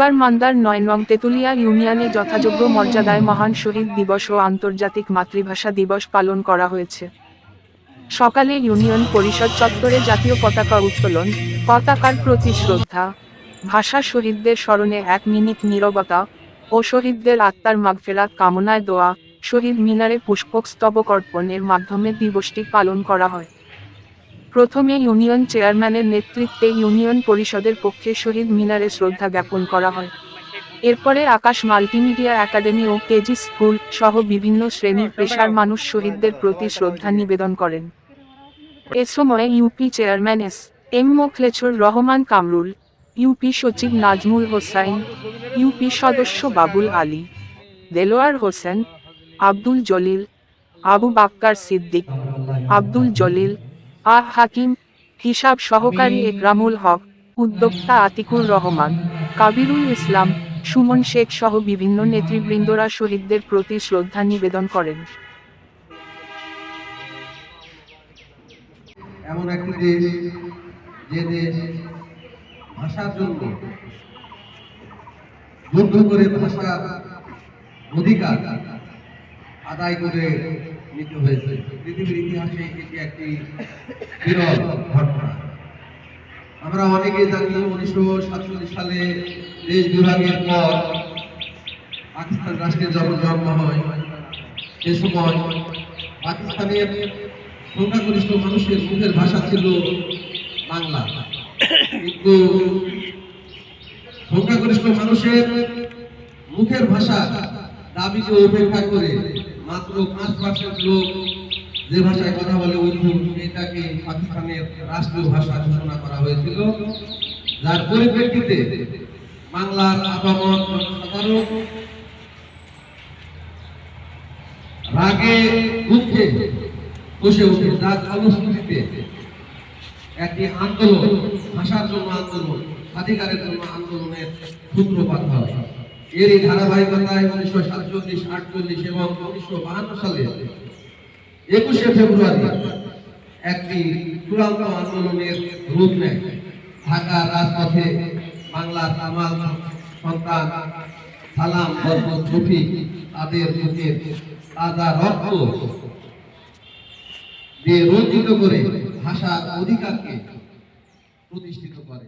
নওগাঁর মান্দার নয় নং তেতুলিয়া ইউনিয়নে যথাযোগ্য মর্যাদায় মহান শহীদ দিবস ও আন্তর্জাতিক মাতৃভাষা দিবস পালন করা হয়েছে। সকালে ইউনিয়ন পরিষদ চত্বরে জাতীয় পতাকা উত্তোলন, পতাকার প্রতি শ্রদ্ধা, ভাষা শহীদদের স্মরণে এক মিনিট নীরবতা ও শহীদদের আত্মার মাগফেরাত কামনায় দোয়া, শহীদ মিনারে পুষ্পস্তবক অর্পণের মাধ্যমে দিবসটি পালন করা হয়। প্রথমে ইউনিয়ন চেয়ারম্যানের নেতৃত্বে ইউনিয়ন পরিষদের পক্ষে শহীদ মিনারে শ্রদ্ধা জ্ঞাপন করা হয়। এরপরে আকাশ মাল্টিমিডিয়া একাডেমি ও কেজি স্কুল সহ বিভিন্ন শ্রেণির পেশার মানুষ শহীদদের প্রতি শ্রদ্ধা নিবেদন করেন। এ সময় UP chairman S M Mokhlesur Rahman Kamrul, UP সচিব নাজমুল হোসাইন, ইউপি সদস্য বাবুল আলী, দেলোয়ার হোসেন, আব্দুল জলিল, আবু বাক্কার সিদ্দিক, আব্দুল জলিল আহ হাকিম হিসাব সহকারী একরামুল হক উদ্যোক্তা আতিকুর রহমান কাবিরুল ইসলাম সুমন শেখ সহ বিভিন্ন নেতৃবৃন্দরা শহীদদের প্রতি শ্রদ্ধা নিবেদন করেন। এমন একটি দেশ যে দেশ ভাষার জন্য যুদ্ধ করে ভাষা অধিকার আদায় করে নিতে হয়েছে। পৃথিবীর ইতিহাসে এটি একটি বিরল ঘটনা। আমরা অনেকে জানি উনিশশো সাতচল্লিশ সালে দেশ বিভাগের পর পাকিস্তান রাষ্ট্রের যখন জন্ম হয়। সে সময় পাকিস্তানের সংখ্যাগরিষ্ঠ মানুষের মুখের ভাষা ছিল বাংলা। কিন্তু সংখ্যাগরিষ্ঠ মানুষের মুখের ভাষা দাবিকে উপেক্ষা করে মাত্র পাঁচ পার্সেন্ট লোক যে ভাষায় কথা বলে উর্দু এটাকে পাকিস্তানের রাষ্ট্রীয় ভাষা ঘোষণা করা হয়েছিল। যার পরিপ্রেক্ষিতে বাংলার আপামর সাধারণ রাগে দুঃখে বসে উঠে যার ফলশ্রুতিতে একটি আন্দোলন, ভাষার জন্য আন্দোলন স্বাধিকারের জন্য আন্দোলনের সূত্রপাত হয়। এরই ধারাবাহিকতায় উনিশশো সাতচল্লিশ, আটচল্লিশ এবং উনিশশো বাহান্ন সালে একুশে ফেব্রুয়ারি একটি চূড়ান্ত আন্দোলনের রূপ নেয়। ঢাকার রাজপথে বাংলার তামাল সন্তান, সালাম, বরকত রফিক তাদের মুখের তাজা রক্ত দিয়ে রঞ্জিত করে ভাষার অধিকারকে প্রতিষ্ঠিত করে।